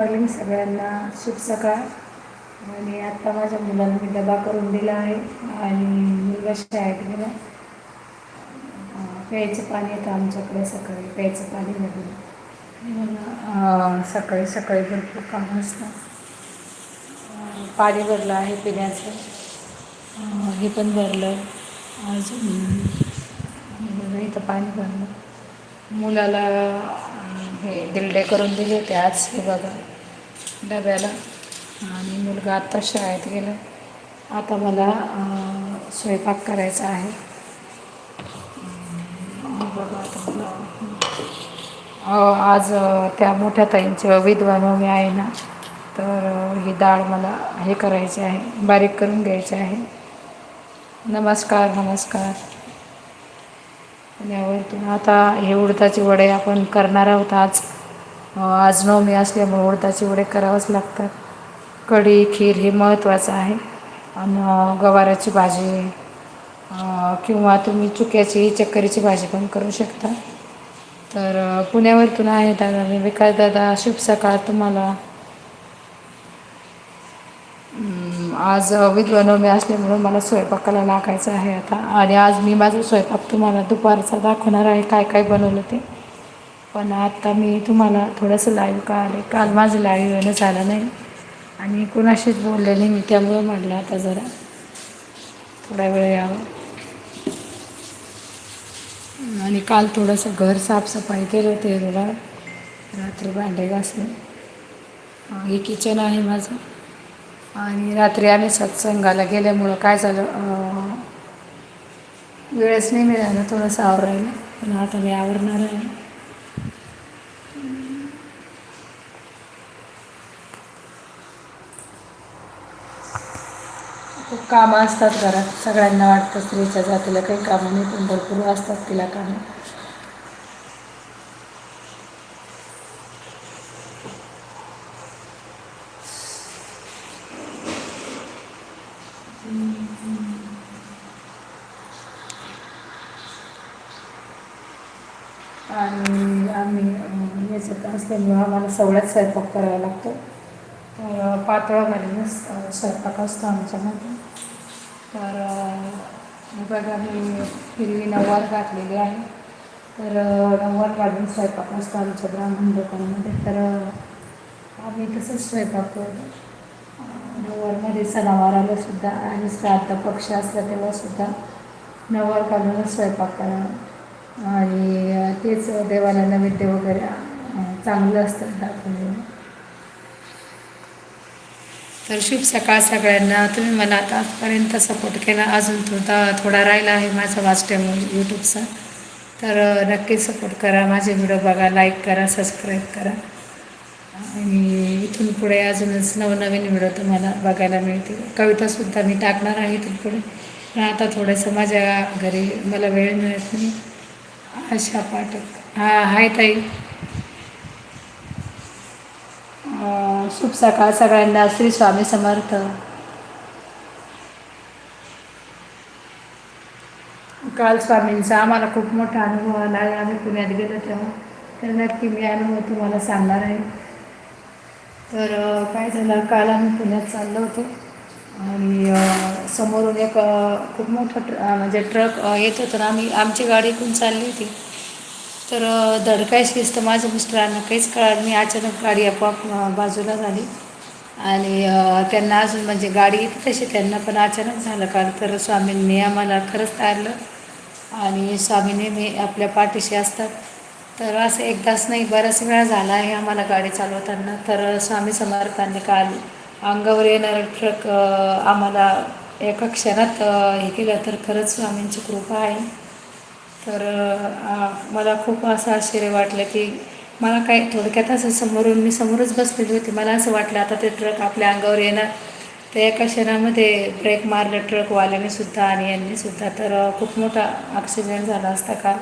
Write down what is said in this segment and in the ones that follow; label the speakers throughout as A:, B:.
A: Morning सगळ्यांना शुभ सकाळ. आणि आत्ता माझ्या मुलांना मी डबा करून दिला आहे. आणि मुलगा शाळेत गेला. प्यायचं पाणी येतं आमच्याकडे सकाळी प्यायचं पाणी लागलं मला सकाळी सकाळी भरपूर काम असतं. पाणी भरलं आहे पिण्याचं. हे पण भरलं. अजून इथं पाणी भरलं. मुलाला हे दिलडे करून दिले होते आज हे बघा. डब्याला. आणि मुलगा आत्ता शाळेत गेला. आता मला स्वयंपाक करायचा आहे. बघा आता मला. आज त्या मोठ्या ताईंची विधवानवमी आहे ना तर ही डाळ मला हे करायची आहे बारीक करून घ्यायची आहे. नमस्कार नमस्कार. यावरतून आता हे उडदाचे वडे आपण करणार आहोत आज. आज नवमी असल्यामुळे उडदाचे वडे करावंच लागतात. कढी खीर हे महत्त्वाचं आहे. आणि गवाराची भाजी किंवा तुम्ही चुक्याची चक्करीची भाजी पण करू शकता. तर पुण्यावरतून आहे दादा मी विकास दादा शुभ सकाळ तुम्हाला. आज विद्वानवमी असल्यामुळे मला स्वयंपाकाला लागायचं आहे आता. आणि आज मी माझा स्वयंपाक तुम्हाला दुपारचा दाखवणार आहे काय काय बनवलं ते. पण आत्ता मी तुम्हाला थोडंसं लाईव्ह का आले काल माझं लाईव्ह येणं झालं नाही. आणि कुणाशीच बोलले नाही मी त्यामुळं म्हटलं आता जरा थोडा वेळ यावं. आणि काल थोडंसं घर साफसफाई केलं ते जरा रात्री भांडे घासले. हे किचन आहे माझं. आणि रात्री आम्ही सत्संगाला गेल्यामुळं काय झालं वेळच नाही मिळाला थोडंसं आवरायला. पण आता मी आवरणार आहे. कामं असतात घरात. सगळ्यांना वाटतं स्त्रीच्या जातीला काही कामं नाही पण भरपूर असतात तिला कामं. आणि आम्ही याच्यात असल्यामुळं आम्हाला सवळ्यात स्वयंपाक करावा लागतो. तर पातळामधूनच स्वयंपाक असतो आमच्यामध्ये. तर बघा मी हिरवी नववार घातलेली आहे. तर नऊवार काढून स्वयंपाक असतो आमच्या ब्राह्मण लोकांमध्ये. तर आम्ही तसंच स्वयंपाक करतो. नववारमध्ये सणावाराला सुद्धा आणि श्राद्ध पक्ष असला तेव्हासुद्धा नववार काढूनच स्वयंपाक करा आणि तेच देवाला नैवेद्य वगैरे चांगलं असतं दाखवलेलं तर शुभ सकाळ सगळ्यांना. तुम्ही मला आता आजपर्यंत सपोर्ट केला. अजून थोडा थोडा राहिला आहे माझा वाच यूट्यूबचा तर नक्की सपोर्ट करा. माझे व्हिडिओ बघा लाईक करा सबस्क्राईब करा. आणि इथून पुढे अजूनच नवनवीन व्हिडिओ तुम्हाला बघायला मिळतील. कवितासुद्धा मी टाकणार आहे इथून पुढे. पण आता थोडंसं माझ्या घरी मला वेळ मिळत नाही. आशा पाठक. हां हाय ताई. शुभ सकाळ सगळ्यांना. श्री स्वामी समर्थ. काल स्वामींचा आम्हाला खूप मोठा अनुभव आला. आहे आम्ही पुण्यात गेलो तेव्हा. तर नक्की मी अनुभव तुम्हाला सांगणार आहे. तर काय झालं? काल आम्ही पुण्यात चाललो होतो. आणि समोरून एक खूप मोठं ट्र म्हणजे ट्रक येत होतं. आम्ही आमची गाडी इकडून चालली होती. तर धडकायची तर माझ्या मिस्टरांना काहीच कळलं मी अचानक गाडी आपोआप बाजूला झाली. आणि त्यांना अजून म्हणजे गाडी येते तशी त्यांना पण अचानक झालं काल. तर स्वामींनी आम्हाला खरंच तारलं. आणि स्वामी नेहमी आपल्या पाठीशी असतात. तर असं एकदाच नाही बऱ्याच वेळा झाला आहे आम्हाला गाडी चालवताना. तर स्वामी समर्थांनी काल अंगावर येणारं ट्रक आम्हाला एका क्षणात हे केलं. तर खरंच स्वामींची कृपा आहे. तर मला खूप असं आश्चर्य वाटलं की मला काय थोडक्यात असं समोरून मी समोरच बसलेली होती. मला असं वाटलं आता ते ट्रक आपल्या अंगावर येणार. तर एका क्षणामध्ये ब्रेक मारलं ट्रकवाल्याने सुद्धा आणि यांनी सुद्धा. तर खूप मोठा ॲक्सिडेंट झाला असता का?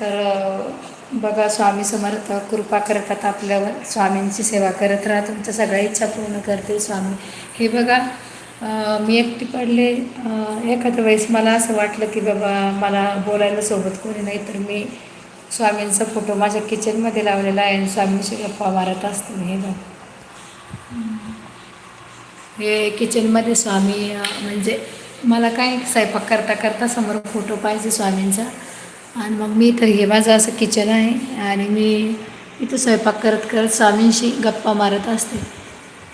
A: तर बघा स्वामी समर्थ कृपा करतात आपल्यावर. स्वामींची सेवा करत राहा. तुमच्या सगळ्या इच्छा पूर्ण करते स्वामी. हे बघा मी एकटी पडले. एखाद्या वेळेस मला असं वाटलं की बाबा मला बोलायला सोबत कोणी नाही तर मी स्वामींचा फोटो माझ्या किचनमध्ये लावलेला आहे आणि स्वामींशी गप्पा मारत असते हे बघ. हे किचनमध्ये स्वामी म्हणजे मला काय स्वयंपाक करता करता समोर फोटो पाहिजे स्वामींचा. आणि मग मी तर हे माझं असं किचन आहे आणि मी इथं स्वयंपाक करत करत स्वामींशी गप्पा मारत असते.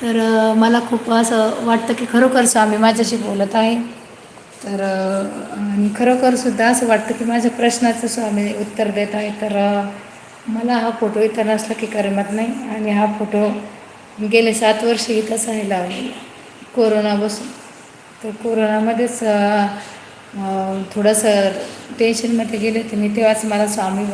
A: तर मला खूप असं वाटतं की खरोखर स्वामी माझ्याशी बोलत आहे. तर आणि खरोखरसुद्धा असं वाटतं की माझ्या प्रश्नाचं स्वामी उत्तर देत आहे. तर मला हा फोटो इथं नसला की करमत नाही. आणि हा फोटो गेले सात वर्ष इथंच आहे लावलेला कोरोना बसून. तर कोरोनामध्येच थोडंसं टेन्शनमध्ये गेले होते. मी तेव्हाच मला स्वामी